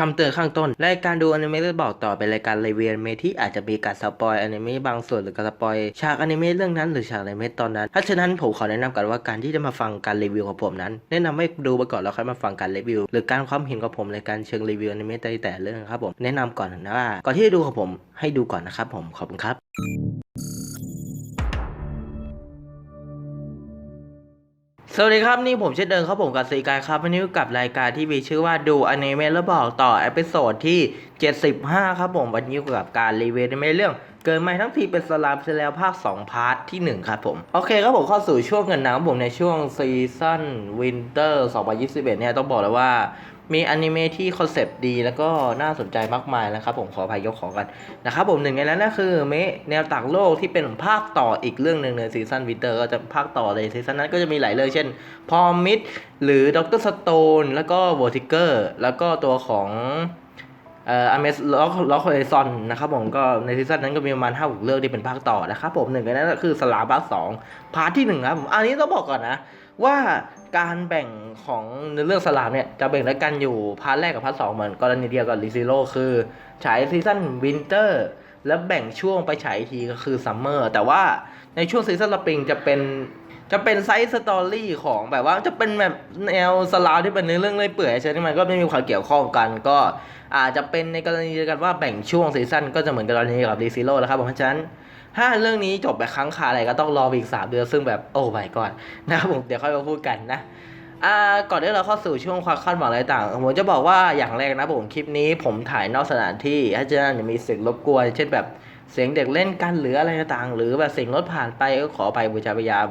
คำเตือนข้างต้น รายการดูอนิเมะจะบอกต่อเป็นรายการรีวิวอนิเมะที่อาจจะมีการสปอยอนิเมะบางส่วนหรือการสปอยฉากอนิเมะเรื่องนั้นหรือฉากอนิเมะตอนนั้นถ้าฉะนั้นผมขอแนะนำกันว่าการที่จะมาฟังการรีวิวของผมนั้น แนะนำให้ดูไปก่อนแล้วค่อยมาฟังการรีวิว หรือการความเห็นของผมในการเชิงรีวิวอนิเมะแต่แต่เรื่องครับผมแนะนำก่อนนะว่าก่อนที่จะดูของผมให้ดูก่อนนะครับผมขอบคุณครับ สวัสดีครับ นี่ผมเช่นเดิมครับผมกับสีกายครับวันนี้กับรายการที่มีชื่อว่าดูอนิเมะแล้วบอกต่อเอพิโซดที่ 75 ครับผมวันนี้กับการรีวิวอนิเมะเรื่อง เกินใหม่ทั้งทีเป็นสลามเสร็จแล้วภาค 2 พาร์ทที่ 1 ครับผม โอเคครับผมเข้าสู่ช่วงเงินหนาวผมในช่วงซีซั่นวินเตอร์ 2021 เนี่ยต้องบอกเลยว่า มีอนิเมะที่คอนเซปต์ดีแล้วก็น่าสนใจมากมายนะครับผมขออภัยยกของกันนะครับผมหนึ่งในนั้นก็คือเมะแนวต่างโลกที่เป็นภาคต่ออีกเรื่องหนึ่งในซีซั่นวินเตอร์ก็จะภาคต่อในซีซั่นนั้นก็จะมีหลายเรื่องเช่น พอมิดหรือด็อกเตอร์สโตนแล้วก็วอร์ติเกอร์แล้วก็ตัวของเอ่ออเมสล็อกล็อกเฮซอนนะครับผมก็ในซีซั่นนั้นก็มีประมาณห้าหกเรื่องที่เป็นภาคต่อนะครับผมหนึ่งในนั้นก็คือสลามภาคสองพาร์ทที่หนึ่งครับผมอันนี้ต้องบอกก่อนนะ ว่าการแบ่งของในเรื่องสลามเนี่ย จะแบ่งด้วยกันอยู่พาร์ทแรกกับพาร์ทสองเหมือนกรณีเดียวกับรีซิโร่คือฉายซีซั่นวินเตอร์แล้วแบ่งช่วงไปฉายทีก็คือซัมเมอร์แต่ว่าในช่วงซีซั่นสปริงจะเป็นจะเป็นไซส์สตอรี่ของแบบว่าจะเป็นแบบแนวสลามที่เป็นในเรื่องเลื่อยเปื่อยใช่ไหมมันก็ไม่มีความเกี่ยวข้องกัน ก็อาจจะเป็นในกรณีเดียวกันว่าแบ่งช่วงซีซั่นก็จะเหมือนกรณีกับรีซิโร่แล้วครับผมเพราะฉะนั้น ถ้าเรื่องนี้จบแบบครั้งคาอะไรก็ต้องรออีกสามเดือนซึ่งแบบโอ้ไม่ก่อนนะครับผมเดี๋ยวค่อยมาพูดกันนะอ่าก่อนที่เราเข้าสู่ช่วงความคาดหวังอะไรต่างผมจะบอกว่าอย่างแรกนะผมคลิปนี้ผมถ่ายนอกสถานที่ถ้าจะนั้นมีเสียงรบกวนเช่นแบบเสียงเด็กเล่นกันหรืออะไรต่างหรือแบบเสียงรถผ่านไปก็ขอไปบูชาพยายาม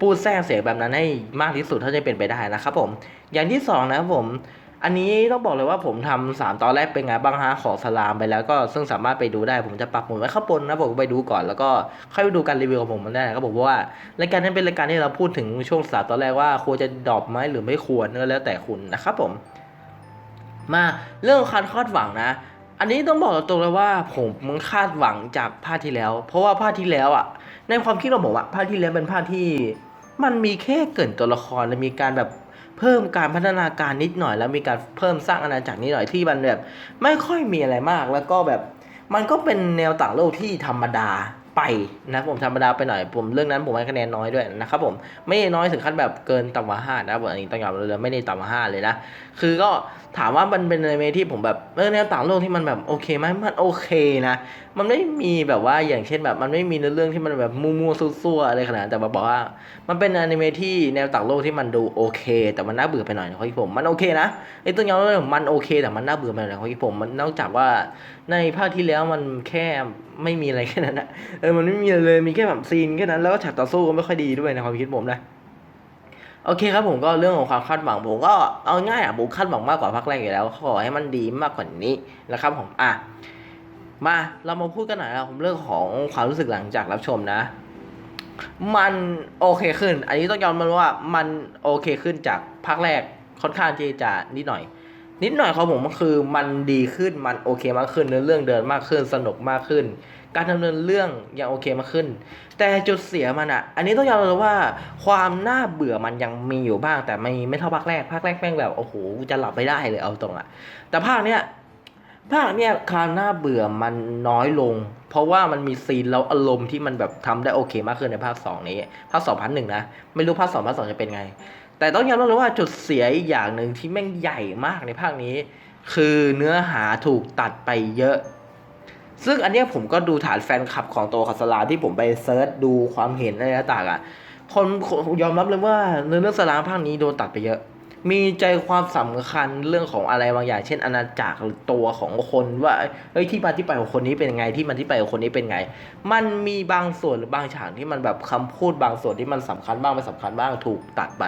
พูดแทรกเสียงแบบนั้นให้มากที่สุดเท่าที่เป็นไปได้นะครับผม อย่างที่สองนะครับผม อันนี้ต้องบอกเลยว่าผมทำสามตอนแรกเป็นไงบ้างฮะขอสลามไปแล้วก็ซึ่งสามารถไปดูได้ผมจะปักหมุดไว้ข้างบนนะผมไปดูก่อนแล้วก็ค่อยไปดูการรีวิวของผมมันได้ครับผมว่ารายการนี้เป็นรายการที่เราพูดถึงช่วงสามตอนแรกว่าควรจะดรอปไหมหรือไม่ควรก็แล้วแต่คุณนะครับผม มาเรื่องการคาดหวังนะ อันนี้ต้องบอกตรงเลยว่าผมมันคาดหวังจากภาคที่แล้ว เพราะว่าภาคที่แล้วอะ ในความคิดของผมอะภาคที่แล้วเป็นภาคที่ มันมีแค่เกินตัวละครและมีการแบบ เพิ่มการพัฒนาการนิดหน่อย แล้วมีการเพิ่มสร้างอาณาจักรนิดหน่อยที่มันแบบไม่ค่อยมีอะไรมากแล้วก็แบบมันก็เป็นแนวต่างโลกที่ธรรมดาไปนะผมธรรมดาไปหน่อยผมเรื่องนั้นผมให้คะแนนน้อยด้วยนะครับผมไม่น้อยถึงขั้นแบบเกินต่ำกว่าห้านะผมอันนี้ต้องยอมเลยไม่ได้ต่ำกว่าห้าเลยนะคือก็ถามว่ามันเป็นอนิเมะที่ผมแบบเออแนวต่างโลกที่มันแบบโอเคไหมมันโอเคนะมันไม่มีแบบว่าอย่างเช่นแบบ มันไม่มีเนื้อเรื่องที่มันแบบมั่วๆซั่วๆอะไรขนาดแต่มาบอกว่า มันเป็นอนิเมะที่แนวต่างโลกที่มันดูโอเค แต่มันน่าเบื่อไปหน่อยนะครับพี่ผมมันโอเคนะไอ้ตัวยอมรับเลยมันโอเค แต่มันน่าเบื่อไปหน่อยนะครับพี่ผมมันนอกจากว่าในภาคที่แล้วมันแค่ไม่มีอะไรแค่นั้นนะเออมันไม่มีเลยมีแค่แบบซีนแค่นั้นแล้วก็ฉากต่อสู้ก็ไม่ค่อยดีด้วยในความคิดผมนะโอเคครับผมก็เรื่องของความคาดหวังผมก็เอาง่ายอะผมคาดหวังมากกว่าภาคแรกอยู่แล้วขอให้มันดีมากกว่านี้นะครับผมอะ มาเรามาพูดกันหน่อยนะผมเรื่องของความรู้สึกหลังจากรับชมนะ มันโอเคขึ้น อันนี้ต้องยอมรับว่ามันโอเคขึ้นจากภาคแรกค่อนข้างที่จะนิดหน่อย นิดหน่อยของผมก็คือมันดีขึ้นมันโอเคมากขึ้นเนื้อเรื่องเดินมากขึ้นสนุกมากขึ้น การดำเนินเรื่องยังโอเคมากขึ้น แต่จุดเสียมันอะอันนี้ต้องยอมรับว่าความน่าเบื่อมันยังมีอยู่บ้างแต่ไม่ไม่เท่าภาคแรกภาคแรกแม่งแบบโอ้โหจะหลับไม่ได้เลยเอาตรงอะแต่ภาคเนี้ย ภาคเนี้ยความน่าเบื่อมันน้อยลง เพราะว่ามันมีซีนแล้วอารมณ์ที่มันแบบทำได้โอเคมากขึ้นในภาคสองนี้ภาคสองพันหนึ่งนะไม่รู้ภาคสองภาคสองจะเป็นไง แต่ต้องยอมรับเลยว่าจุดเสียอีกอย่างหนึ่งที่แม่งใหญ่มากในภาคนี้ คือเนื้อหาถูกตัดไปเยอะ ซึ่งอันนี้ผมก็ดูฐานแฟนคลับของตัวคาสลาที่ผมไปเซิร์ชดูความเห็นอะไรต่างๆอะคนยอมรับเลยว่าเนื้อเรื่องสลาภาคนี้โดนตัดไปเยอะ มีใจความสำคัญเรื่องของอะไรบางอย่าง เช่นอาณาจักรหรือตัวของคนว่าเอ้ยที่มาที่ไปของคนนี้เป็นไงที่มาที่ไปของคนนี้เป็นไง มันมีบางส่วนหรือบางฉากที่มันแบบคำพูดบางส่วนที่มันสำคัญบ้างไม่สำคัญบ้างถูกตัดไป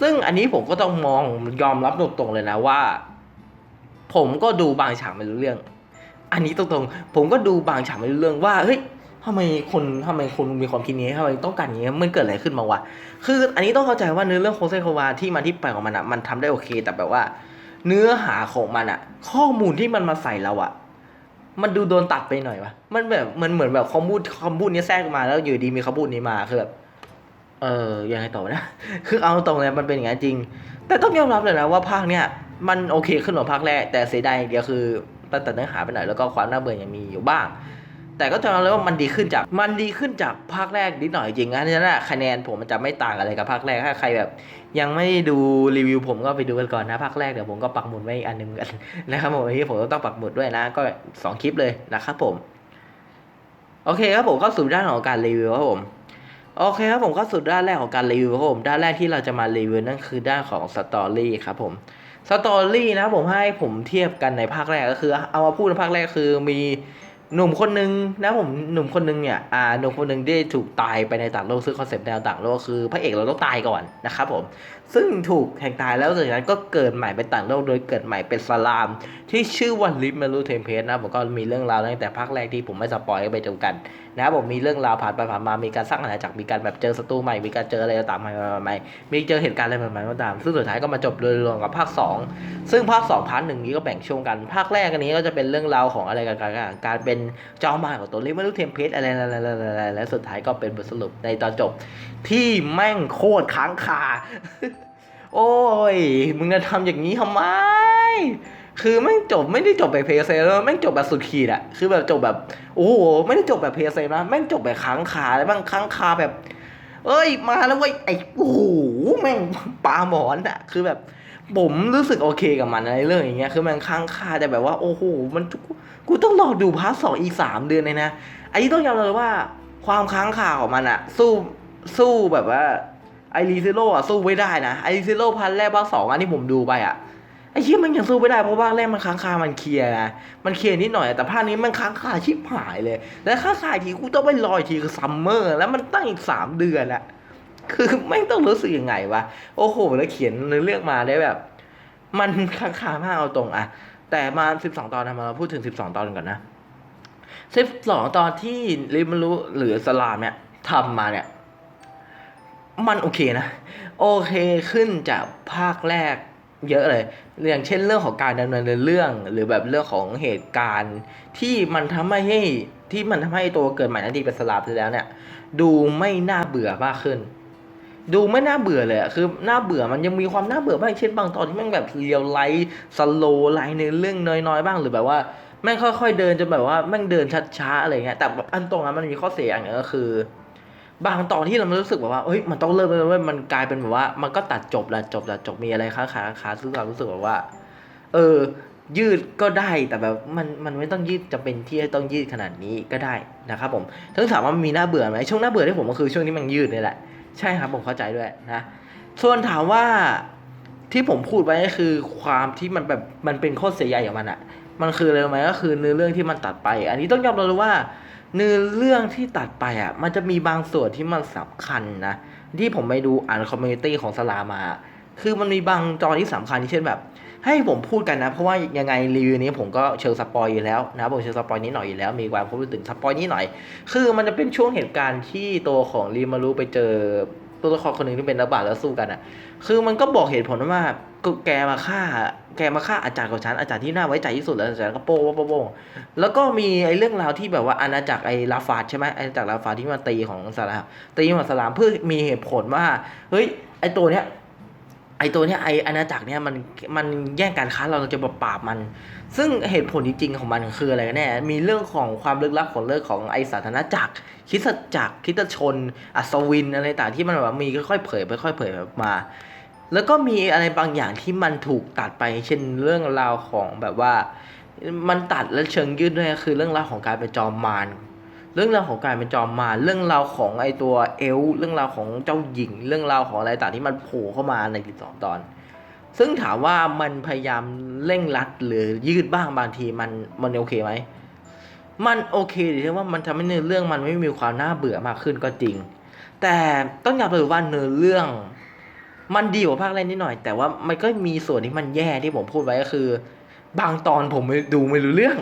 ซึ่งอันนี้ผมก็ต้องมองยอมรับตรงๆเลยนะว่า ผมก็ดูบางฉากไม่รู้เรื่อง อันนี้ตรงๆผมก็ดูบางฉากไม่รู้เรื่องว่าเฮ้ย ทำไมคนทำไมคนมีความคิดนี้ทำไมต้องการอย่างนี้มันเกิดอะไรขึ้นมาวะคืออันนี้ต้องเข้าใจว่าเนื้อเรื่องโคเซโควาที่มาที่ไปของมันอะมันทำได้โอเค แต่แบบว่า เนื้อหาของมันอะข้อมูลที่มันมาใส่เราอะมันดูโดนตัดไปหน่อยวะมันแบบมันเหมือนแบบคำพูดคำพูดนี้แทรกมาแล้วอยู่ดีมีคำพูดนี้มาคือแบบเออยังไงต่อนะ คือเอาตรงเลยมันเป็นอย่างนั้นจริง แต่ต้องยอมรับเลยนะว่าภาคเนี้ยมันโอเคขึ้นกว่าภาคแรก แต่เสียดายเดียวคือตัดเนื้อหาไปหน่อยแล้วก็ความน่าเบื่อยังมีอยู่บ้าง แต่ก็จะมองเลยว่ามันดีขึ้นจากมันดีขึ้นจากภาคแรกนิดหน่อยจริงอันนั้นนะคะแนนผมมันจะไม่ต่างอะไรกับภาคแรกถ้าใครแบบ ยังไม่ดูรีวิวผมก็ไปดูกันก่อนนะภาคแรกเดี๋ยวผมก็ปักหมุดไว้อีกอันหนึงกันนะครับผมวันนี้ผมก็ต้องปักหมุดด้วยนะ ก็สองคลิปเลยนะครับผม โอเคครับผมเข้าสู่ด้านของการรีวิวครับผมโอเคครับผมเข้าสู่ด้านแรกของการรีวิวครับผมด้านแรกที่เราจะมารีวิวนั่นคือด้านของสตอรี่ครับผมสตอรี่นะผมให้ผมเทียบกันในภาคแรกก็คือ เอามาพูดในภาคแรกคือมี หนุ่มคนนึงนะผมหนุ่มคนนึงเนี่ยอ่าหนุ่มคนนึงได้ถูกตายไปในต่างโลกซึ่งคอนเซปต์แนวต่างโลกคือพระเอกเราต้องตายก่อนนะครับผม ซึ่งถูกแทงตายแล้วจากนั้นก็เกิดใหม่เป็นต่างโลกโดยเกิดใหม่เป็นสลาม ที่ชื่อว่าลิฟเมลูเทมเพสนะผมก็มีเรื่องราวตั้งแต่ภาคแรกที่ผมไม่สปอยไปจนกันนะผมมีเรื่องราวผ่านไปผ่านมามีการสร้างอาณาจักรมีการแบบเจอศัตรูใหม่มีการเจออะไรต่างๆใหม่ๆมีเจอเหตุการณ์อะไรใหม่ๆก็ตาม ซึ่งสุดท้ายก็มาจบโดยรวมกับภาค 2 ซึ่งภาค2พาร์ทหนึ่งนี้ก็แบ่งช่วงกันภาคแรกอันนี้ก็จะเป็นเรื่องราวของอะไรกันการเป็นจอมมารของตัวลิฟเมลูเทมเพสอะไรๆๆๆแล้วสุดท้ายก็เป็นบทสรุปในตอนจบ ที่แม่งโคตรค้างคา โอ้ย มึงจะทำอย่างนี้ทำไม คือแม่งจบไม่ได้จบแบบเพย์เซแล้วแม่งจบแบบสุดขีดอะคือแบบจบแบบ โอ้โห ไม่ได้จบแบบเพย์เซนะแม่งจบแบบค้างคาแล้วแม่งค้างคาแบบ เอ้ย มาแล้วเว้ย ไอ้ โอ้โห แม่งปลาหมอนอะคือแบบ ผมรู้สึกโอเคกับมันในเรื่องอย่างเงี้ย คือมันค้างคาแต่แบบว่า โอ้โห มัน กูต้องรอดูพาร์ทสองอีสามเดือนเลยนะ อันนี้ต้องยอมเลยว่า ความค้างคาของมันอะสู้ สู้แบบว่า ไอรีซิโร่อะสู้ไม่ได้นะไอรีซิโร่พันแรกภาคสองอันที่ผมดูไปอะไอเชี่ยมันยังสู้ไม่ได้เพราะว่าแรกมันค้างคา มันเคลียร์นะ มันเคลียร์นิดหน่อยแต่ภาคนี้มันค้างคาชิบหายเลย แล้วค้างคาทีกูต้องไปรออีกทีคือซัมเมอร์ แล้วมันตั้งอีกสามเดือนอะคือไม่ต้องรู้สึกยังไงวะ โอ้โห แล้วเขียนเนื้อเรื่องมาได้แบบ มันค้างคามากเอาตรงอะ แต่มาสิบสองตอนนะมาพูดถึงสิบสองตอนก่อนนะสิบสองตอนที่ริมารุหรือสลามเนี่ยทำมาเนี่ย มันโอเคนะ โอเคขึ้นจากภาคแรกเยอะเลยอย่างเช่นเรื่องของการดำเนินเรื่องหรือแบบเรื่องของเหตุการณ์ ที่มันทำให้ที่มันทำให้ตัวเกิดใหม่นั้นทีเป็นสลามไปแล้วเนี่ย ดูไม่น่าเบื่อมากขึ้น ดูไม่น่าเบื่อเลยคือน่าเบื่อมันยังมีความน่าเบื่อบ้างเช่นบางตอนที่แม่งแบบเรียวไลท์สโลไลท์ในเรื่องน้อยๆบ้างหรือแบบว่าแม่งค่อย ๆ เดินจนแบบว่าแม่งเดินช้าๆอะไรเงี้ยแต่อันตรงนั้นมันมีข้อเสียอย่างนึงก็คือ บางตอนที่เรารู้สึกแบบว่าเฮ้ยมันต้องเริ่มเลยเว้ยมันกลายเป็นแบบว่า มันก็ตัดจบละจบละจบมีอะไรค้างคาคาซึ่งเรารู้สึกแบบว่า เออ ยืดก็ได้แต่แบบมันมันไม่ต้องยืดจะเป็นที่ต้องยืดขนาดนี้ก็ได้นะครับผมทั้งถามว่ามันมีน่าเบื่อไหมช่วงน่าเบื่อที่ผมก็คือช่วงที่มันยืดนี่แหละใช่ครับผมเข้าใจด้วยนะส่วนถามว่าที่ผมพูดไว้ก็คือความที่มันแบบมันเป็นข้อเสียใหญ่ของมันอะมันคืออะไรไหมก็คือเนื้อเรื่องที่มันตัดไป อันนี้ต้องยอมรับเลยว่า เนื้อเรื่องที่ตัดไปอะ มันจะมีบางส่วนที่มันสำคัญนะ ที่ผมไปดูอ่านคอมมูนิตี้ของสลามา คือมันมีบางตอที่สำคัญที่เช่นแบบ ให้ผมพูดกันนะ เพราะว่ายังไงรีวิวนี้ผมก็เชิงสปอยอยู่แล้วนะผมเชิงสปอยนี้หน่อยอยู่แล้ว มีความพูดถึงสปอยนี้หน่อย คือมันจะเป็นช่วงเหตุการณ์ที่ตัวของรีมารุไปเจอตัวละครคนหนึ่งที่เป็นนักบาตแล้วสู้กันอะ คือมันก็บอกเหตุผลว่าแกมาฆ่า แกมาฆ่าอาจารย์ของฉันอาจารย์ที่น่าไว้ใจที่สุดแล้วอาจารย์ก็โป้งโป้โป้งแล้วก็มีไอ้เรื่องราวที่แบบว่าอาณาจักรไอ้ลาฟาดใช่ไหมอาณาจักรลาฟาดที่มาตีของสลามตีของสลามเพื่อมีเหตุผลว่าเฮ้ยไอ้ตัวเนี้ยไอ้ตัวเนี้ยไออาณาจักรเนี้ยมันมันแย่งการค้าเราเราจะมาปราบมัน ซึ่งเหตุผลจริงๆของมันคืออะไรกันแน่ มีเรื่องของความลึกลับของเรื่องของไอสาธารณจักรคิดจักรคิดชน อัศวินอะไรต่างที่มันแบบมีค่อยๆเผยค่อยๆเผยมา แล้วก็มีอะไรบางอย่างที่มันถูกตัดไป เช่นเรื่องราวของแบบว่า มันตัดและเชิงยืดด้วยคือเรื่องราวของการเป็นจอมมารเรื่องราวของการเป็นจอมมารเรื่องราวของไอตัวเอลเรื่องราวของเจ้าหญิง เรื่องราวของอะไรต่างที่มันโผล่เข้ามาในสิบสองตอน ซึ่งถามว่ามันพยายามเร่งรัดหรือยืดบ้างบางทีมันมันโอเคไหมมันโอเคที่ว่ามันทำให้เนื้อเรื่องมันไม่มีความน่าเบื่อมากขึ้นก็จริง แต่ต้องยอมรับว่าเนื้อเรื่อง มันดีกว่าภาคแรกนิดหน่อย แต่ว่ามันก็มีส่วนที่มันแย่ที่ผมพูดไว้ก็คือ บางตอนผมไม่ดูไม่รู้เรื่อง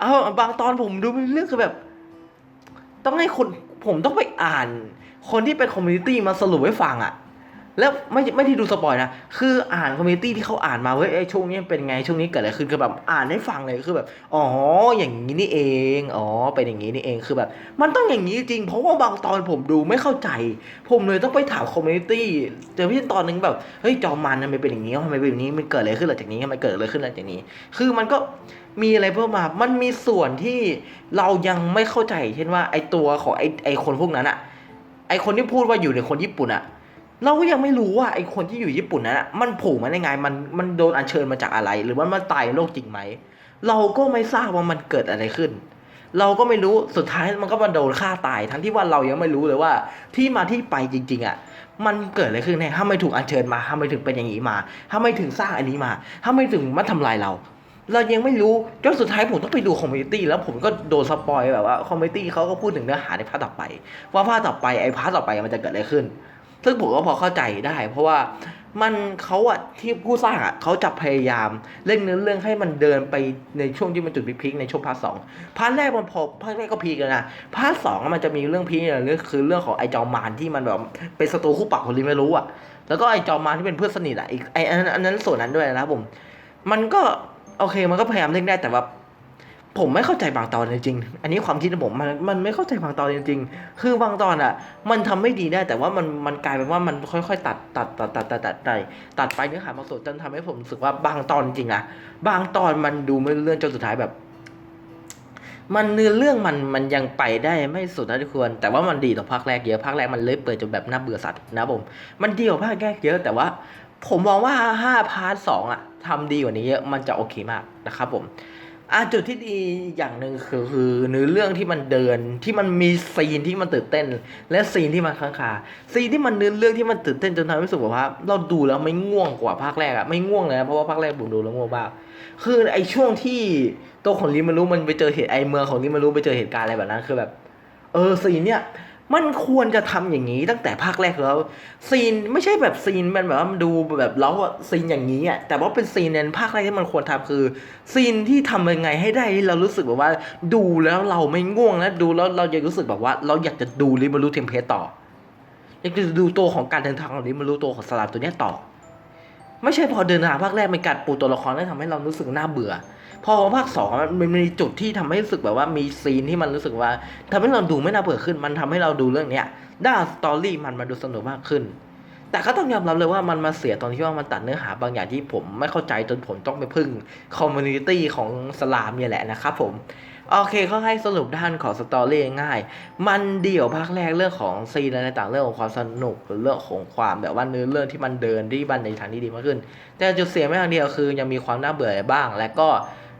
เอาบางตอนผมดูไม่รู้เรื่องคือแบบ ต้องให้คนผมต้องไปอ่าน คนที่เป็นคอมมูนิตี้มาสรุปให้ฟังอะ แล้วไม่ไม่ได้ดูสปอยนะ คืออ่านคอมเมดี้ที่เขาอ่านมาเว้ยเอ้ยช่วงนี้เป็นไงช่วงนี้เกิดอะไรขึ้นคือแบบอ่านให้ฟังเลยคือแบบอ๋ออย่างนี้นี่เองอ๋อเป็นอย่างนี้นี่เองคือแบบ มันต้องอย่างนี้จริง เพราะว่าบางตอนผมดูไม่เข้าใจ ผมเลยต้องไปถามคอมเมดี้เจอพี่ตอนหนึงแบบเฮ้ยจอมันทำไมเป็นอย่างนี้ทำไมเป็นแบบนี้มันเกิดอะไรขึ้นหลังจากนี้ทำไมเกิดอะไรขึ้นหลังจากนี้ คือมันก็มีอะไรเพิ่มมา มันมีส่วนที่เรายังไม่เข้าใจ เช่นว่าไอตัวของไอไอคนพวกนั้นอะไอคนที่พูดว่าอยู่ในคนญี่ปุ่นอะ เราก็ยังไม่รู้ว่าไอคนที่อยู่ญี่ปุ่นนั้นมันผล่มาได้ไงมันมันโดนอัญเชิญมาจากอะไร หรือว่ามันตายในโลกจริงไหมเราก็ไม่ทราบว่ามันเกิดอะไรขึ้น เราก็ไม่รู้สุดท้ายมันก็มาโดนฆ่าตาย ทั้งที่ว่าเรายังไม่รู้เลยว่า ที่มาที่ไปจริง ๆอะมันเกิดอะไรขึ้นแน่ถ้าไม่ถูกอัญเชิญมาถ้าไม่ถึงเป็นอย่างนี้มาถ้าไม่ถึงสร้างอันนี้มาถ้าไม่ถึงมาทำลายเรา เรายังไม่รู้จนสุดท้ายผมต้องไปดูคอมเมดี้แล้วผมก็โดนสปอยแบบว่าคอมเมดี้เขาก็พูดถึงเนื้อหาในภาคต่อไป ว่าภาคต่อไปไอ้ภาคต่อไปมันจะเกิดอะไรขึ้น ซึ่งผมก็พอเข้าใจได้ เพราะว่ามันเขาอะที่ผู้สร้างอะเขาจะพยายามเล่นเนื้อเรื่องให้มันเดินไปในช่วงที่มันจุดพีคในช่วงพาร์ทสองพาร์ทแรกมันพอพาร์ทแรกก็พีคแล้วนะพาร์ทสองมันจะมีเรื่องพีคอย่างนึงคือเรื่องของไอ้จอมมารที่มันแบบเป็นศัตรูคู่ปรับคนที่ไม่รู้อะแล้วก็ไอ้จอมมารที่เป็นเพื่อนสนิทอะอีกไอ้อันนั้นส่วนนั้นด้วยนะผม มันก็โอเคมันก็พยายามเล่นได้แต่ว่า ผมไม่เข้าใจบางตอนจริงๆ อันนี้ความคิดของผมมันมันไม่เข้าใจบางตอนจริงๆ คือบางตอนอะ มันทำไม่ดีได้แต่ว่ามันมันกลายเป็นว่ามันค่อยๆ ตัดตัดตัดตัดตัดตัดไปตัดไปเนื้อหาบางส่วนจนทำให้ผมรู้สึกว่าบางตอนจริงๆอะบางตอนมันดูไม่เรื่องจนสุดท้ายแบบ มันเนื้อเรื่องมันมันยังไปได้ไม่สุดเท่าที่ควรแต่ว่ามันดีต่อภาคแรกเยอะภาคแรกมันเลยเปิดจนแบบน่าเบื่อสัตว์นะผม มันดีกว่าภาคแรกเยอะแต่ว่า ผมมองว่าห้าพาร์ทสองอะทำดีกว่านี้เยอะมันจะโอเคมากนะครับผม อะจุดที่ดีอย่างหนึ่งคือคือเนื้อเรื่องที่มันเดินที่มันมีซีนที่มันตื่นเต้น และซีนที่มันค้างคาซีนที่มันเนื้อเรื่องที่มันตื่นเต้นจนทำให้รู้สึกว่าเราดูแล้วไม่ง่วงกว่าภาคแรกอะไม่ง่วงเลยนะเพราะว่าภาคแรกผมดูแล้วง่วงมากคือไอช่วงที่ตัวของลิมารุมันไปเจอเหตุไอเมืองของลิมารุไปเจอเหตุการณ์อะไรแบบนั้นคือแบบ เออซีนเนี่ย มันควรจะทำอย่างนี้ตั้งแต่ภาคแรกแล้ว ซีนไม่ใช่แบบซีนมันแบบว่ามันดูแบบเล้าซีนอย่างนี้อะแต่ว่าเป็นซีนในภาคแรกที่มันควรทำคือ ซีนที่ทำยังไงให้ได้ให้เรารู้สึกแบบว่า ดูแล้วเราไม่ง่วงนะดูแล้วเราอยากรู้สึกแบบว่า เราอยากจะดูริมารูเทมเพลตต่ออยากจะดูตัวของการเดินทางของริมารูตัวของสลามตัวเนี้ยต่อ ไม่ใช่พอเดินทางภาคแรกมันกัดปูตัวละครแล้วทำให้เรารู้สึกน่าเบื่อ พอภาคสองมันมีจุดที่ทำให้รู้สึกแบบว่ามีซีนที่มันรู้สึกว่าทำให้เราดูไม่น่าเบื่อขึ้น มันทำให้เราดูเรื่องเนี้ยด้านสตอรี่มันมาดูสนุกมากขึ้น แต่ก็ต้องยอมรับเลยว่ามันมาเสียตอนที่ว่ามันตัดเนื้อหาบางอย่างที่ผมไม่เข้าใจจนผมต้องไปพึ่งคอมมูนิตี้ของสลามเนี่ยแหละนะครับผมโอเคเขาให้สรุปด้านของสตอรี่ง่าย มันเดี่ยวภาคแรกเรื่องของซีนอะไรต่างเรื่องของความสนุกหรือเรื่องของความแบบว่าเนื้อเรื่องที่มันเดินที่บันในทางที่ดีมากขึ้น แต่จุดเสียไม่ทางเดียวคือยังมีความน่าเบื่อบ้าง และก็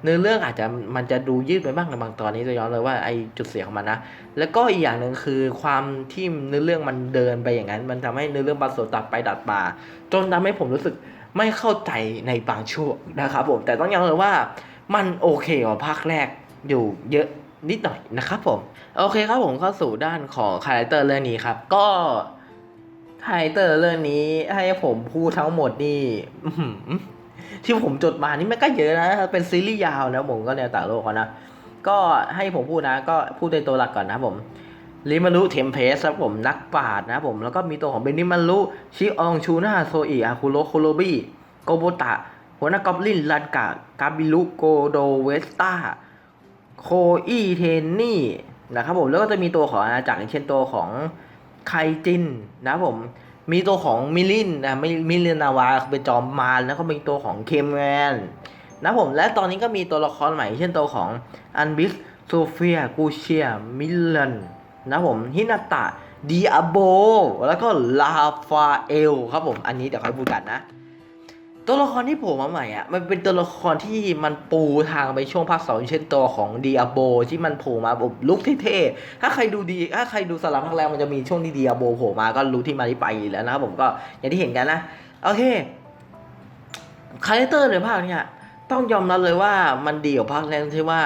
เนื้อเรื่องอาจจะมันจะดูยืดไปบ้างในบางตอนนี้จะย้อนเลยว่าไอจุดเสียของมันนะ แล้วก็อีกอย่างหนึ่งคือความที่เนื้อเรื่องมันเดินไปอย่างนั้น มันทำให้เนื้อเรื่องบางส่วนตัดไปตัดมาจนทำให้ผมรู้สึกไม่เข้าใจในบางช่วงนะครับผมแต่ต้องยอมเลยว่ามันโอเคกว่าภาคแรกอยู่เยอะนิดหน่อยนะครับผมโอเคครับผมเข้าสู่ด้านของคาแรคเตอร์เรื่องนี้ครับ ก็คาแรคเตอร์เรื่องนี้ให้ผมพูดทั้งหมดนี่ ที่ผมจดมานี่มันก็เยอะนะ เป็นซีรีส์ยาวนะผมก็แนวต่างโลกนะ ก็ให้ผมพูดนะ ก็พูดในตัวหลักก่อนนะผมลิมารุเทมเพสครับผมนักปราชญ์นะผมแล้วก็มีตัวของเบนิมารุชิอองชูนาโซอิอาคุโรโคโรบิโกโบตะหัวหน้ากอบลินรันกะกาบิลุโกโดเวสตาโคอีเทนนี่นะครับผมแล้วก็จะมีตัวของอาณาจักรอย่างเช่นตัวของไคจินนะผม มีตัวของมิลินนะมิมิลินนาวาเป็นจอมมารแล้วก็มีตัวของเคมแมนนะผมและตอนนี้ก็มีตัวละครใหม่ เช่นตัวของอันบิสโซเฟียกูเชียมิลเลนนะผมฮินาตะดีอาโบแล้วก็ลาฟาเอลครับผม อันนี้เดี๋ยวค่อยพูดกันนะ ตัวละครที่โผล่มาใหม่อะมันเป็นตัวละครที่มันปูทางไปช่วงภาคสองเช่นตัวของดีอาโบที่มันโผล่มาแบบลุกเท่ๆถ้าใครดูดีถ้าใครดูสลับภาคแรกมันจะมีช่วงที่ดีอาโบโผล่มาก็รู้ที่มาที่ไปแล้วนะครับผมก็อย่างที่เห็นกันนะโอเคคาแรคเตอร์ในภาคเนี้ยต้องยอมรับเลยว่ามันดีกว่าภาคแรกที่ว่า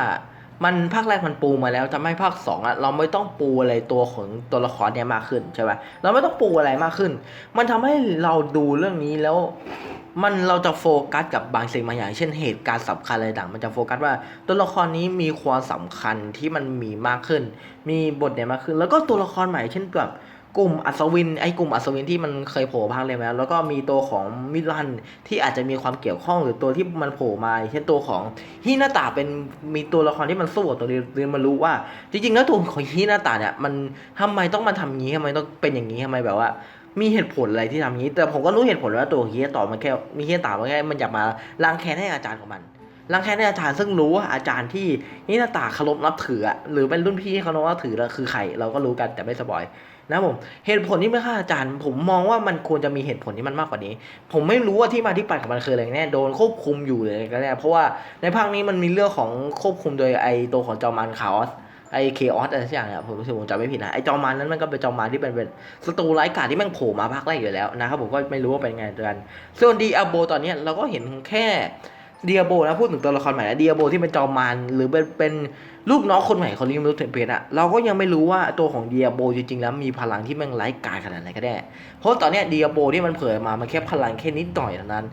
มันภาคแรกมันปูมาแล้วทำให้ภาคสองอะเราไม่ต้องปูอะไรตัวของตัวละครเนี้ยมากขึ้นใช่ไหมเราไม่ต้องปูอะไรมากขึ้น มันทำให้เราดูเรื่องนี้แล้วมันเราจะโฟกัสกับบางสิ่งบางอย่าง เช่นเหตุการณ์สำคัญอะไรต่าง มันจะโฟกัสว่าตัวละครนี้มีความสำคัญที่มันมีมากขึ้น มีบทเนี่ยมากขึ้น แล้วก็ตัวละครใหม่เช่นแบบ กลุ่มอัศวิน ไอ้กลุ่มอัศวินที่มันเคยโผล่ภาคเลยแล้วแล้วก็มีตัวของมิลันที่อาจจะมีความเกี่ยวข้องหรือตัวที่มันโผล่มาอย่างเช่นตัวของฮินาตะเป็นมีตัวละครที่มันสู้กับตัวเรียนมารู้ว่า จริงๆ แล้วตัวของฮินาตะเนี่ยมันทำไมต้องมาทำอย่างี้ทำไมต้องเป็นอย่างนี้ทำไมแบบว่ามีเหตุผลอะไรที่ทำงี้ แต่ผมก็รู้เหตุผลว่าตัวฮียต่อมันแค่มีเฮียต่อมันแค่มันอยากมาล้างแค้นให้อาจารย์ของมันล้างแค้นให้อาจารย์ซึ่งรู้ว่าอาจารย์ที่นี่หน้าตาเคารพนับถือหรือเป็นรุ่นพี่ที่เคารพนับถือคือใครเราก็รู้กันแต่ไม่สปอย นะผมเหตุผลที่ไม่ฆ่าอาจารย์ ผมมองว่ามันควรจะมีเหตุผลที่มันมากกว่านี้ ผมไม่รู้ว่าที่มาที่ไปของมันคืออะไรแน่โดนควบคุมอยู่เลยก็ได้เพราะว่าในภาคนี้มันมีเรื่องของควบคุมโดยไอตัวของจอมันคาอสไอเคออสอะไรสักอย่างเนี่ยผมรู้สึกผมจำไม่ผิดนะไอจอมันนั้นมันก็เป็นจอมันที่เป็นเป็นศัตรูไร้กาจที่แม่งโผล่มาภาคแรกอยู่แล้วนะครับผมก็ไม่รู้ว่าเป็นไงกันส่วนดีอาโบตอนนี้เราก็เห็นแค่ เดีอาโบนะพูดถึงตัวละครใหม่นะดีอาโบที่เป็นจอมมันหรือเป็นเป็นลูกน้องคนใหม่ของลิมรุเทนเพนอะเราก็ยังไม่รู้ว่าตัวของเดีอาโบจริงๆแล้วมีพลังที่ม่งไร้กาจขนาดไหนก็ได้ เพราะตอนเนี้ยดีอาโบที่มันเผยมามันแค่พลังแค่นิดหน่อยเท่านั้น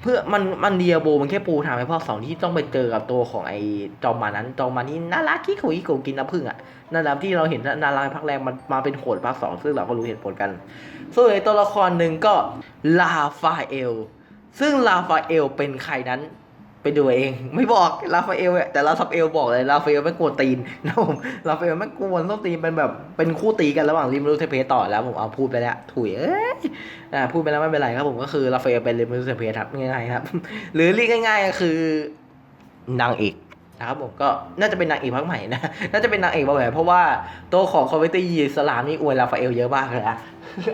เพื่อมันมันเดีอาโบมันแค่ปูทางให้พ่อสองที่ต้องไปเจอกับตัวของไอ้จอมมันนั้นจอมมันนี่น่ารักขี้ขุยกูกินน้ำผึ้งอะนั่นแหละที่เราเห็นนารักภาคแรกมันมาเป็นโหดภาคสองซึ่งเราก็รู้เหตุผลกัน ส่วนอีกตัวละครหนึ่งก็ลาฟาเอล ซึ่งลาฟาเอลเป็นใครนั้นไปดูเอง ไม่บอกลาฟาเอลแต่ลาฟาเอลบอกเลยลาฟาเอลไม่กลัวตีนนะผมลาฟาเอลไม่กลัวต้องตีนเป็นแบบเป็นคู่ตีกันระหว่างริมรูเทเพต่อแล้วผมเอาพูดไปแล้วถุยเอ้ยอ่าพูดไปแล้วไม่เป็นไรครับผมก็คือลาฟาเอลเป็นริมรูเทเพครับง่ายๆครับ หรือเรียกง่ายๆก็คือนางเอก นะครับผมก็น่าจะเป็นนางเอกภาคใหม่นะ น่าจะเป็นนางเอกภาคใหม่เพราะว่าตัวของคอมเวตี้สลามนี่อวยลาฟาเอลเยอะมากเลยนะ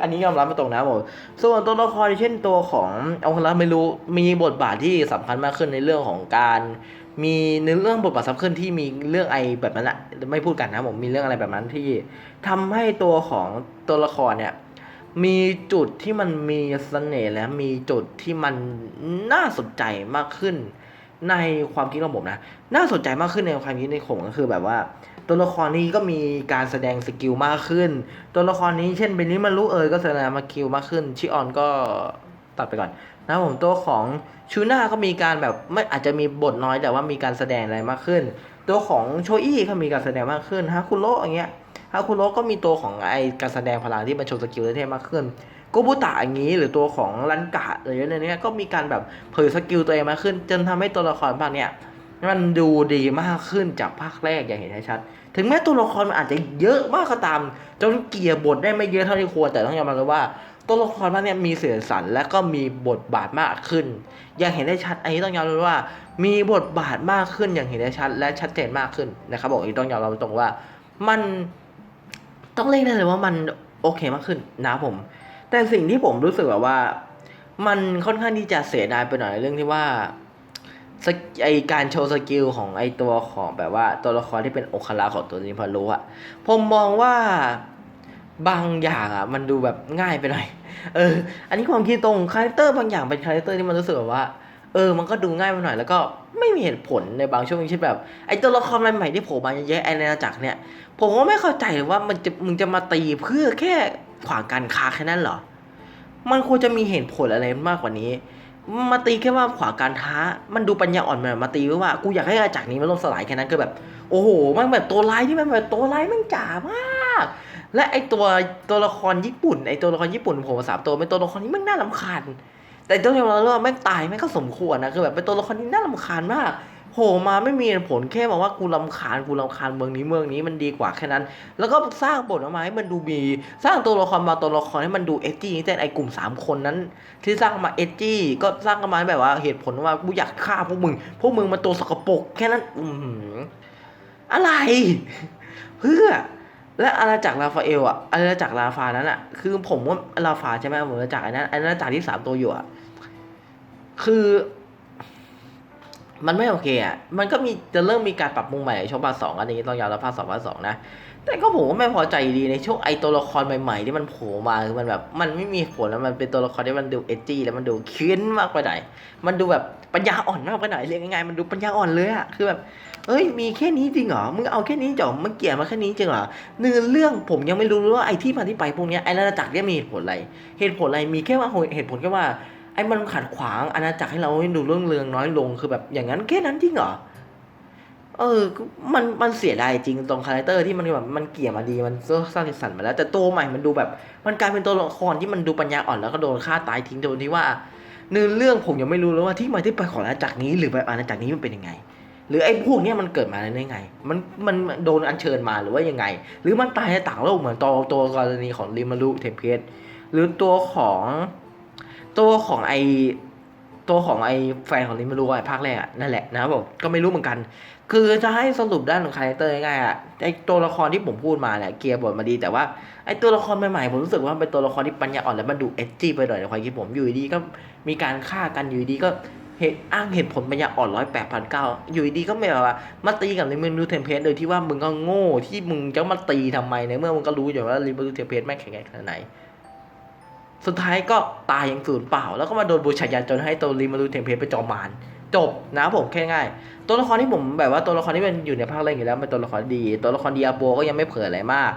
อันนี้ยอมรับมาตรงนะผมส่วนตัวละครเช่นตัวของเอาคนละไม่รู้มีบทบาทที่สำคัญมากขึ้นในเรื่องของการมีในเรื่องบทบาทสำคัญที่มีเรื่องไอแบบนั้นอะไม่พูดกันนะผมมีเรื่องอะไรแบบนั้นที่ทำให้ตัวของตัวละครเนี่ยมีจุดที่มันมีเสน่ห์และมีจุดที่มันน่าสนใจมากขึ้น ในความคิดของผมนะ น่าสนใจมากขึ้นในความคิดในผมก็คือแบบว่า ตัวละครนี้ก็มีการแสดงสกิลมากขึ้น ตัวละครนี้เช่นเบนนี้มันรู้เอยก็แสดงมาคิวมากขึ้น ชิออนก็ตัดไปก่อนนะผมตัวของชูน่าก็มีการแบบไม่อาจจะมีบทน้อยแต่ว่ามีการแสดงอะไรมากขึ้น ตัวของโชอี้ก็มีการแสดงมากขึ้นฮาคุโรอย่างเงี้ยฮาคุโรก็มีตัวของไอการแสดงพลังที่มันโชว์สกิลได้เท่มากขึ้น กบุตะอย่างนี้ หรือตัวของรันกะอะไรอย่างเงี้ยก็มีการแบบเผยสกิลตัวเองมากขึ้น จนทำให้ตัวละครภาคเนี้ยมันดูดีมากขึ้นจากภาคแรกอย่างเห็นได้ชัด ถึงแม้ตัวละครมันอาจจะเยอะมากก็ตาม จนเกลี่ยบทได้ไม่เยอะเท่าที่ควรแต่ต้องยอมรับเลยว่าตัวละครภาคเนี้ยมีเสียสันและก็มีบทบาทมากขึ้น อย่างเห็นได้ชัดอันนี้ต้องยอมรับว่า มีบทบาทมากขึ้นอย่างเห็นได้ชัด และชัดเจนมากขึ้นนะครับบอกอันนี้ต้องยอมรับตรงว่า มันต้องเรียกได้เลยว่ามันโอเคมากขึ้นนะผม แต่สิ่งที่ผมรู้สึกแบบว่า มันค่อนข้างที่จะเสียดายไปหน่อยเรื่องที่ว่าไอการโชว์สกิลของไอตัวของแบบว่าตัวละครที่เป็นโอคาระของตัวนี้พอรู้อะผมมองว่าบางอย่างอะมันดูแบบง่ายไปหน่อย เออ อันนี้ความคิดตรงคาแรคเตอร์บางอย่างเป็นคาแรคเตอร์ที่มันรู้สึกแบบว่า เออ มันก็ดูง่ายไปหน่อย แล้วก็ไม่มีเหตุผลในบางช่วงเช่นแบบไอตัวละครใหม่ๆที่โผล่มาเยอะๆไอในอาณาจักรเนี่ย ผมก็ไม่เข้าใจว่ามันจะมึงจะมาตีเพื่อแค่ ขวางการค้าแค่นั้นเหรอ มันควรจะมีเหตุผลอะไรมากกว่านี้ มาตีแค่ว่าขวางการท้า มันดูปัญญาอ่อนมามาตีไว้ว่ากูอยากให้อาณาจักรนี้มันล่มสลายแค่นั้นคือแบบ โอ้โห มันแบบตัวร้ายที่มันแบบตัวร้ายมันจ๋ามาก และไอตัวตัวละครญี่ปุ่นไอตัวละครญี่ปุ่นผมสามตัวเป็นตัวละครที่มันน่ารำคาญแต่ต้องยอมรับว่าแม่งตายแม่งก็สมควรนะคือแบบเป็นตัวละครที่น่ารำคาญมาก โผล่มาไม่มีผลแค่บอกว่ากูรำคาญกูรำคาญเมืองนี้เมืองนี้มันดีกว่าแค่นั้น แล้วก็สร้างบทออกมาให้มันดูมีสร้างตัวละครมาตัวละครให้มันดูเอจี้แต่ไอ้กลุ่มสามคนนั้น ที่สร้างมาเอจี้ก็สร้างกันมาแบบว่าเหตุผลว่ากูอยากฆ่าพวกมึงพวกมึงมันตัวสกปรกแค่นั้นอือหืออะไร เพื่อและอาณาจักรลาฟาเอลอะอาณาจักรลาฟานั้นอะคือผมว่าลาฟาใช่ไหมผมอาณาจักรอันนั้นอาณาจักรที่สามตัวอยู่อะคือ มันไม่โอเคอะ มันก็มีจะเริ่มมีการปรับปรุงใหม่ช่วงภาคสองอันนี้ต้องยอมรับภาคสองภาคสองนะ แต่ก็ผมก็ไม่พอใจดีในช่วงไอตัวละครใหม่ๆที่มันโผล่มาคือมันแบบมันไม่มีผลแล้วมันเป็นตัวละครที่มันดูเอจี้แล้วมันดูเค้นมากไปหน่อยมันดูแบบปัญญาอ่อนมากไปหน่อยเรียกง่ายๆมันดูปัญญาอ่อนเลยอะ คือแบบเอ้ยมีแค่นี้จริงเหรอ มึงเอาแค่นี้จอมันเกลี่ยมาแค่นี้จริงเหรอเนื้อเรื่องผมยังไม่รู้ว่าไอ้ที่มาที่ไปพวกเนี้ยไอ้อาณาจักรเนี่ยมีเหตุผลอะไร เหตุผลอะไรมีแค่ว่าเหตุผลแค่ว่า ไอ้มันขัดขวางอาณาจักรให้เราให้ดูเรื่องเรืองน้อยลงคือแบบอย่างนั้นแค่นั้นจริงเหรอเออ มัน มันเสียดายจริงตรงคาแรคเตอร์ที่มันแบบ มันเกี่ยมาดี มันสร้างสีสันมาแล้ว แต่ตัวใหม่มันดูแบบ มันกลายเป็นตัวละครที่มันดูปัญญาอ่อนแล้วก็โดนฆ่าตายทิ้งโดยที่ว่า เนื้อเรื่องผมยังไม่รู้เลยว่าที่มาที่ไปของอาณาจักรนี้หรือไปอาณาจักรนี้มันเป็นยังไง หรือไอ้พวกนี้มันเกิดมาได้ไง มัน มันมันโดนอัญเชิญมาหรือว่ายังไง หรือมันตายในต่างโลกเหมือนตัวตัวกรณีของริมารุเทมเพสหรือตัวของ ตัวของไอตัวของไอแฟนของริมารุไอภาคแรกอะนั่นแหละนะครับผมก็ไม่รู้เหมือนกัน คือจะให้สรุปด้านของคาแรคเตอร์ง่ายๆอะไอตัวละครที่ผมพูดมาเนี่ยเกียร์บทมาดี แต่ว่าไอตัวละครใหม่ๆผมรู้สึกว่าเป็นตัวละครที่ปัญญาอ่อนและมันดูเอจจี้ไปหน่อยในความคิดผมอยู่ดีก็มีการฆ่ากันอยู่ดีก็เหตุอ้างเหตุผลปัญญาอ่อนร้อยแปดพันเก้าอยู่ดีก็ไม่แบบว่ามาตีกับลิมินูเทมเพสโดยที่ว่ามึงก็โง่ที่มึงจะมาตีทำไมในเมื่อมึงก็รู้อยู่ว่าลิมินูเทมเพสแม่งแข็งแกร่งขนาดไหน สุดท้ายก็ตายอย่างสูญเปล่า แล้วก็มาโดนบูชายันจนให้ตัวลิมินูเทมเพสไปจอมารจบนะผมแค่ง่าย ตัวละครที่ผมแบบว่าตัวละครที่มันอยู่ในภาคแรกอยู่แล้วเป็นตัวละครดี ตัวละครดิอาโปก็ยังไม่เผยอะไรมาก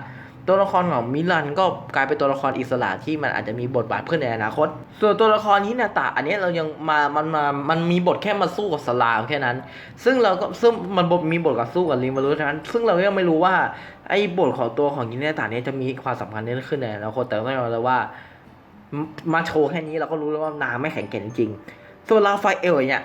ตัวละครของมิลันก็กลายเป็นตัวละครอิสระที่มันอาจจะมีบทบาทเพื่อนในอนาคต ส่วนตัวละครฮินาตะอันนี้เรายังมามันมามันมีบทแค่มาสู้กับสลามแค่นั้น ซึ่งเราก็ซึ่งมันบทมีบทกับสู้กับลิมารุเท่านั้น ซึ่งเราก็ยังไม่รู้ว่าไอ้บทของตัวของฮินาตะเนี้ยจะมีความสำคัญเพิ่มขึ้นในอนาคตแต่ก็ยอมรับว่า มาโชว์แค่นี้เราก็รู้แล้วว่านางไม่แข็งแกร่งจริง ส่วนลาฟาเอลเนี่ย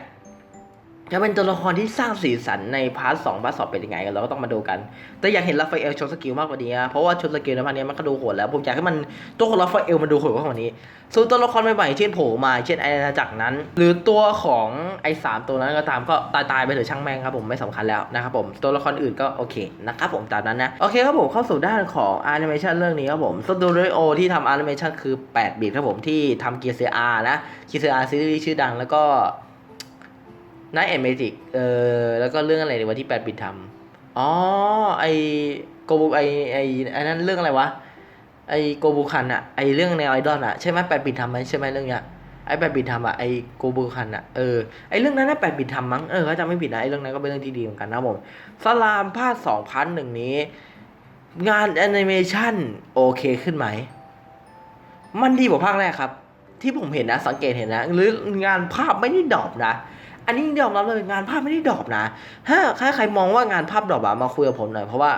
จะเป็นตัวละครที่สร้างสีสันในพาร์ทสองพาร์ทสองเป็นยังไงเราก็ต้องมาดูกัน แต่อยากเห็นลาฟาเอลโชว์สกิลมากกว่านี้นะเพราะว่าโชว์สกิลในพาร์ทนี้มันก็ดูโหดแล้วผมอยากให้มันตัวของลาฟาเอลมันดูโหดกว่านี้ ส่วนตัวละครใหม่ๆเช่นโผล่มาเช่นไอ้อาณาจักรนั้น หรือตัวของไอ้สามตัวนั้นก็ตามก็ตายตายไปเถอะช่างแม่งครับผมไม่สำคัญแล้วนะครับผมตัวละครอื่นก็โอเคนะครับผมตามนั้นนะโอเคครับผมเข้าสู่ด้านของแอนิเมชันเรื่องนี้ครับผมสตูดิโอที่ทำแอนิเมชันคือ8บิตครับผมที่ทำเกียร์เซียนะเกียร์เซียซีรีส์ชื่อดังแล้วก็ นายเอเมจิกเออแล้วก็เรื่องอะไรดีวะที่แปดบิตทำอ๋อไอโกบุไอไอไอนั้นเรื่องอะไรวะไอโกบุคันอะไอเรื่องแนวไอดอลอะใช่ไหมแปดบิตทำไหมใช่ไหมเรื่องเนี้ยไอแปดบิตทำอะไอโกบุคันอะเออไอเรื่องนั้นน่ะแปดบิตทำมั้งเออเขาจำไม่ผิดนะไอเรื่องนั้นก็เป็นเรื่องที่ดีเหมือนกันนะผมสลามภาคสองพันหนึ่งนี้ งานแอนิเมชันโอเคขึ้นไหม มันดีกว่าภาคแรกครับ ที่ผมเห็นนะสังเกตเห็นนะ หรืองานภาพไม่ได้ดรอปนะ อันนี้ยอมรับเลยงานภาพไม่ได้ดรอปนะถ้าใครมองว่างานภาพดรอปอะมาคุยกับผมหน่อยเพราะว่า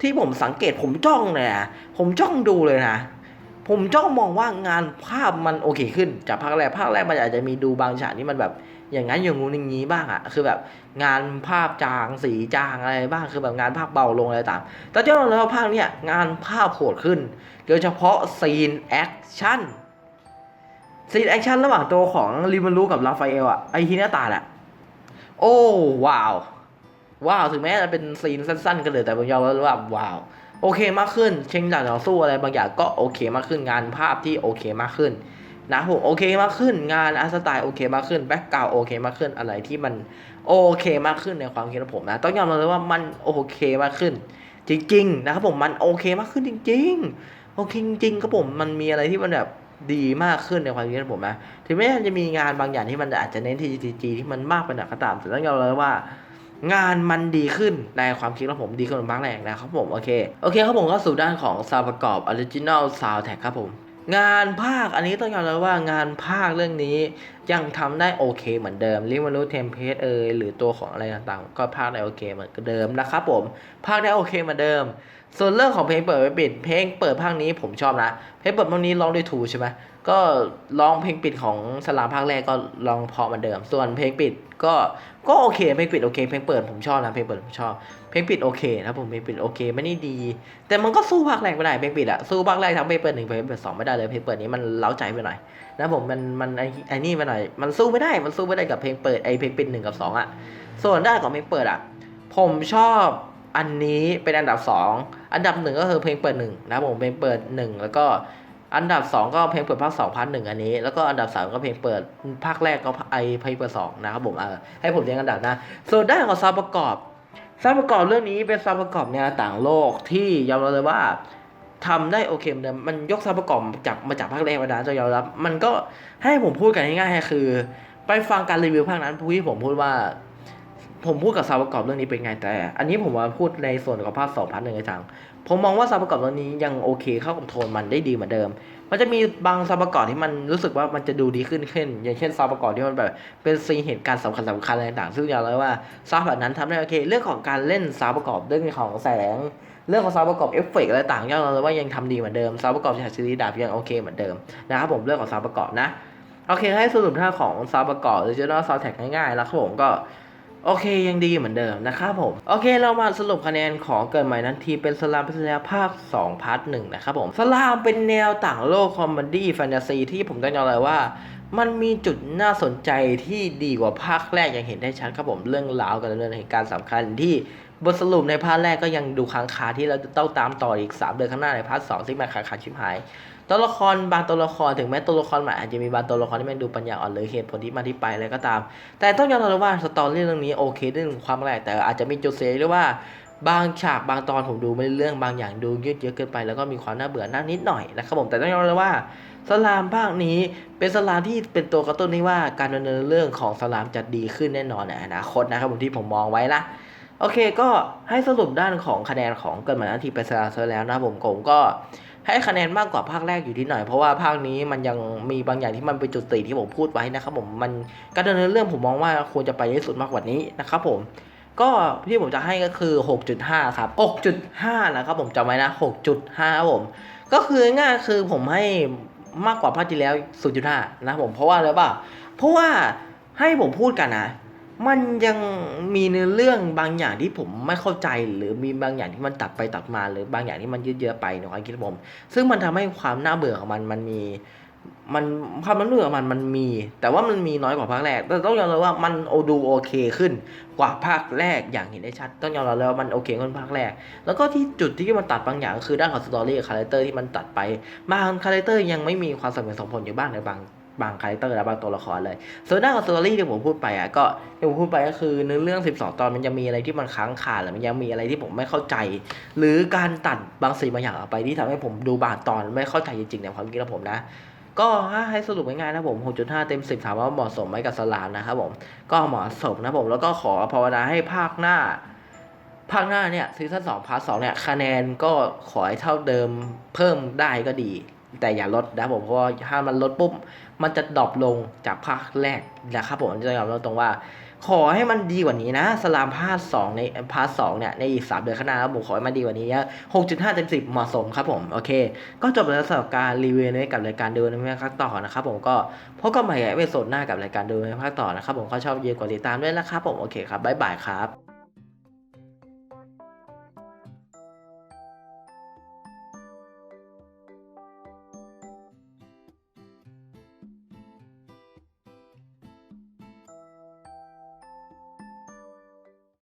ที่ผมสังเกตผมจ้องเลยนะผมจ้องดูเลยนะ ผมจ้องมองว่างานภาพมันโอเคขึ้น จากภาคแรกภาคแรกมันอาจจะมีดูบางฉากที่มันแบบอย่างนั้นอย่างงู้นอย่างนี้บ้างอะคือแบบงานภาพจางสีจางอะไรบ้างคือแบบงานภาพเบาลงอะไรต่างแต่เจ้าเราแล้วภาคเนี้ยงานภาพโหดขึ้นโดยเฉพาะซีนแอคชั่นซีนแอคชั่นระหว่างตัวของริมารุกับราฟาเอลอะไอฮินาตาอะ โอ้ว้าว ว้าว ถึงแม้จะเป็นซีนสั้นๆ กันเลยแต่ผมยอมรับว่าว้าว โอเคมากขึ้น เชิงจากต่อสู้อะไรบางอย่างก็โอเคมากขึ้นงานภาพที่โอเคมากขึ้น นะผมโอเคมากขึ้นงานอาร์ตสไตล์โอเคมากขึ้นแบ็กกราวโอเคมากขึ้นอะไรที่มันโอเคมากขึ้นในความคิดของผมนะ ต้องยอมรับเลยว่ามันโอเคมากขึ้น จริงๆนะครับผมมันโอเคมากขึ้นจริง ๆ โอเคจริงๆครับผมมันมีอะไรที่มันแบบ ดีมากขึ้นในความคิดของผมนะ ถึงแม้จะมีงานบางอย่างที่มันอาจจะเน้นที่ G T G ที่มันมากไปหน่อยก็ตาม แต่ต้องยอมรับว่างานมันดีขึ้นในความคิดของผมดีขึ้นมากแรงนะครับผม โอเค โอเคครับผมก็สู่ด้านของซาวประกอบ Original Soundtrack ครับผม งานภาคอันนี้ต้องยอมรับว่างานภาคเรื่องนี้ยังทำได้โอเคเหมือนเดิมริมารุเทมเพสเอยหรือตัวของอะไรต่างๆ ก็ภาคได้โอเคเหมือนเดิมนะครับผมภาคได้โอเคเหมือนเดิม ส่วนเรื่องของเพลงเปิดไปปิดเพลงเปิดภาคนี้ผมชอบนะเพลงเปิดภาคนี้ร้องด้วยทูใช่ไหม ก็ร้องเพลงปิดของสลามภาคแรกก็ร้องเพราะเหมือนเดิม ส่วนเพลงปิดก็ก็โอเคเพลงปิดโอเคเพลงเปิดผมชอบนะเพลงเปิดผมชอบเพลงปิดโอเคนะผมเพลงปิดโอเคไม่ได้ดี แต่มันก็สู้ภาคแรกไม่ได้เพลงปิดอะสู้ภาคแรกทั้งเพลงเปิดหนึ่งเพลงเปิดสองไม่ได้เลยเพลงเปิดนี้มันเล้าใจไปหน่อยนะผมมันมันไอ้ไอ้นี่ไปหน่อยมันสู้ไม่ได้มันสู้ไม่ได้กับเพลงเปิดไอ้เพลงปิดหนึ่งกับสองอะส่วนด้านของเพลงเปิดอะผมชอบอันนี้เป็นอันดับสองอันดับหนึ่งก็คือเพลงเปิดหนึ่งนะผมเพลงเปิดหนึ่งแล้วก็ อันดับสองก็เพลงเปิดภาคสองพันหนึ่งอันนี้ แล้วก็อันดับสามก็เพลงเปิดภาคแรกก็ไอเพลงเปิดสองนะครับผมเออให้ผมเรียงอันดับนะ ส่วนด้านของซาวด์ประกอบซาวด์ประกอบเรื่องนี้เป็นซาวด์ประกอบแนวต่างโลกที่ยอมรับเลยว่าทำได้โอเคเหมือนเดิมมันยกซาวด์ประกอบจากมาจากภาคแรกมานจะยอมรับ มันก็ให้ผมพูดกันง่ายๆคือ ไปฟังการรีวิวภาคนั้นพูดที่ผมพูดว่า ผมพูดกับซาวประกอบเรื่องนี้เป็นไงแต่ อันนี้ผมมาพูดในส่วนของภาคสองพันหนึ่งไอ้จังผมมองว่าซาวประกอบตัวนี้ยังโอเคเข้ากับโทนมันได้ดีเหมือนเดิม มันจะมีบางซาวประกอบที่มันรู้สึกว่ามันจะดูดีขึ้นขึ้น อย่างเช่นซาวประกอบที่มันแบบเป็นซีนเหตุการณ์สำคัญสำคัญอะไรต่างซึ่งอย่างไรว่าซาวแบบนั้นทำได้โอเค เรื่องของการเล่นซาวประกอบเรื่องของแสง เรื่องของซาวประกอบเอฟเฟกต์อะไรต่างๆยังเราว่ายังทำดีเหมือนเดิมซาวประกอบฉากซีรีส์ดาบยังโอเคเหมือนเดิมนะครับผมเรื่องของซาวประกอบนะโอเคให้สรุปท่าของซาวประกอบหรือจะเรียกว่าซาวแท็กง่ายๆแล้วครับผมก็ โอเคยังดีเหมือนเดิมนะครับผม โอเคเรามาสรุปคะแนนของเกิดใหม่นั้นทีเป็นสลามพิษณาภาค 2 พาร์ทหนึ่งนะครับผม สลามเป็นแนวต่างโลกคอมเมดี้แฟนตาซีที่ผมต้องยอมเลยว่า มันมีจุดน่าสนใจที่ดีกว่าภาคแรกอย่างเห็นได้ชัดครับผมเรื่องราวการดำเนินเหตุการณ์สำคัญที่บทสรุปในภาคแรกก็ยังดูค้างคาที่เราจะต้องตามต่ออีก 3 เดือนข้างหน้าในพาร์ทสองซึ่งมันค้างคาชิบหาย ตัวละครบางตัวละครถึงแม้ตัวละครใหม่อาจจะมีบางตัวละครที่มันดูปัญญาอ่อนหรือเหตุผลที่มาที่ไปอะไรก็ตาม แต่ต้องยอมรับว่าสตอรี่เรื่องนี้โอเคเรื่องความแรกแต่อาจจะมีจุดเสียหรือว่าบางฉากบางตอนผมดูไม่เรื่องบางอย่างดูยืดเยอะเกินไป แล้วก็มีความน่าเบื่อน้านิดหน่อยนะครับผมแต่ต้องยอมรับว่าสลามภาคนี้เป็นสลามที่เป็นตัวกระตุ้นที่ว่าการดำเนินเรื่องของสลามจะดีขึ้นแน่นอนในอนาคตนะครับผมที่ผมมองไว้นะโอเคก็ให้สรุปด้านของคะแนนของเกิดมานาทีไปสลามเซอร์แล้วนะผมผมก็ ให้คะแนนมากกว่าภาคแรกอยู่ที่หน่อย เพราะว่าภาคนี้มันยังมีบางอย่างที่มันเป็นจุดติที่ผมพูดไว้นะครับผมมันการดำเนินเรื่องผมมองว่าควรจะไปที่สุดมากกว่านี้นะครับผมก็ที่ผมจะให้ก็คือ 6.5 ครับ 6.5 นะครับผมจำไว้นะ 6.5ครับผม ก็คือง่ายคือผมให้มากกว่าภาคที่แล้ว 0.5 นะผมเพราะว่าอะไรป่ะเพราะว่าให้ผมพูดกันนะ มันยังมีเนื้อเรื่องบางอย่างที่ผมไม่เข้าใจ หรือมีบางอย่างที่มันตัดไปตัดมา หรือบางอย่างที่มันยืดเยื้อไปในความคิดผม ซึ่งมันทำให้ความน่าเบื่อของมันมันมีมันความน่าเบื่อของมันมันมี แต่ว่ามันมีน้อยกว่าภาคแรก แต่ต้องยอมรับว่ามันโอดูโอเคขึ้นกว่าภาคแรกอย่างเห็นได้ชัด ต้องยอมรับเลยว่ามันโอเคขึ้นภาคแรก แล้วก็ที่จุดที่มันตัดบางอย่างก็คือด้านของสตอรี่กับคาแรคเตอร์ที่มันตัดไป บางคาแรคเตอร์ยังไม่มีความสมเหตุสมผลอยู่บ้างในบาง บางคาแรคเตอร์และบางตัวละครเลย ส่วนด้าของสตอรี่ที่ผมพูดไปอะก็ที่ผมพูดไปก็คือเนื้อเรื่อง 12 ตอนมันยังมีอะไรที่มันค้างคาหรือมันยังมีอะไรที่ผมไม่เข้าใจ หรือการตัดบางสิ่งบางอย่างออกไปที่ทำให้ผมดูบางตอนไม่เข้าใจจริงๆในความคิดของผมนะก็ให้สรุปง่ายๆนะผม 6.5 เต็ม 10 ถามว่าเหมาะสมไหมกับสลามนะครับผม ก็เหมาะสมนะผม แล้วก็ขอภาวนาให้ภาคหน้า ภาคหน้าเนี่ยซีซั่น2พาร์ท2เนี่ย คะแนนก็ขอให้เท่าเดิมเพิ่มได้ก็ดี แต่อย่าลดนะผมเพราะว่าถ้ามันลดปุ๊บมันจะดรอปลงจากภาคแรกนะครับผมจะยอมรับตรงว่า ขอให้มันดีกว่านี้นะสลามพาร์ทสองในพาร์ทสองเนี่ยในอีกสามเดือนข้างหน้าครับผมขอให้มันดีกว่านี้หกจุดห้าเต็มสิบเหมาะสมครับผมโอเค ก็จบแล้วสำหรับการรีวิวในกับรายการดูในภาคต่อนะครับผมก็พบกันใหม่ในเอพิโซดหน้ากับรายการดูในภาคต่อนะครับผมก็ชอบเยอะกว่าติดตามด้วยนะครับผมโอเคครับบ๊ายบายครับ